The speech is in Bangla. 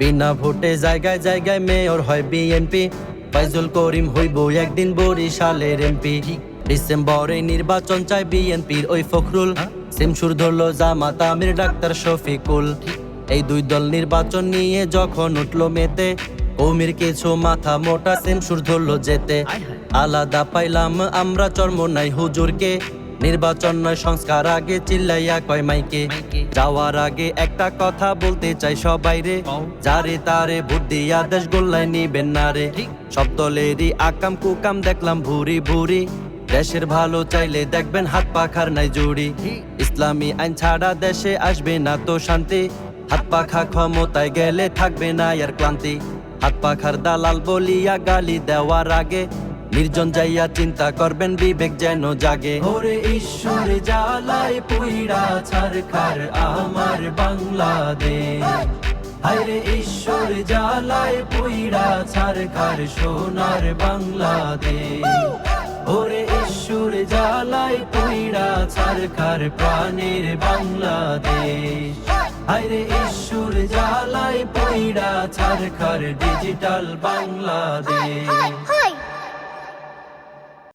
বিনা ভোটে জায়গায় জায়গায় মেয়র হয় বিএনপি। ফাইজুল করিম হইব একদিন বরিশালের এমপি। ডিসেম্বরে নির্বাচন চায় বিএনপির ওই ফখরুল। সিমসুর ধরলো জামাত আমির, ডাক্তার শফিকুল। এই দুই দল নির্বাচন নিয়ে যখন উঠল মেতে, কৌমির কিছু মাথা মোটা, সিমসুর ধরলো যেতে আলাদা পাইলাম আমরা চর্ম নাই হুজুরকে। নির্বাচন নয় সংস্কার আগে চিল্লাইয়া কয় মাইকে। যাওয়ার আগে একটা কথা বলতে চাই সবাই রে। যারে তারে ভোট দিয়া দেশ গোল্লায় নিবেন না রে। সব দলেরই আকাম কুকাম দেখলাম ভুরি ভুরি। দেশের ভালো চাইলে দেখবেন হাত পাখার নাই জুড়ি। ইসলামী আইন ছাড়া দেশে আসবে না তো শান্তি। হাত পাখা ক্ষমতায় গেলে থাকবে না আর ক্লান্তি। হাত পাখার দালাল বলিয়া গালি দেওয়ার আগে নির্জন যাইয়া চিন্তা করবেন বিবেক যেন জাগে। ওরে ঈশ্বর জ্বালায় পুইরা ছারখার আমার বাংলাদেশ। হায়রে ঈশ্বর জ্বালায় পুইরা ছারখার সোনার বাংলাদেশ। ওরে ঈশ্বর জ্বালায় পুইরা ছারখার প্রাণের বাংলাদেশ। হায়রে ঈশ্বর জ্বালায় পুইরা ছারখার ডিজিটাল বাংলাদেশ।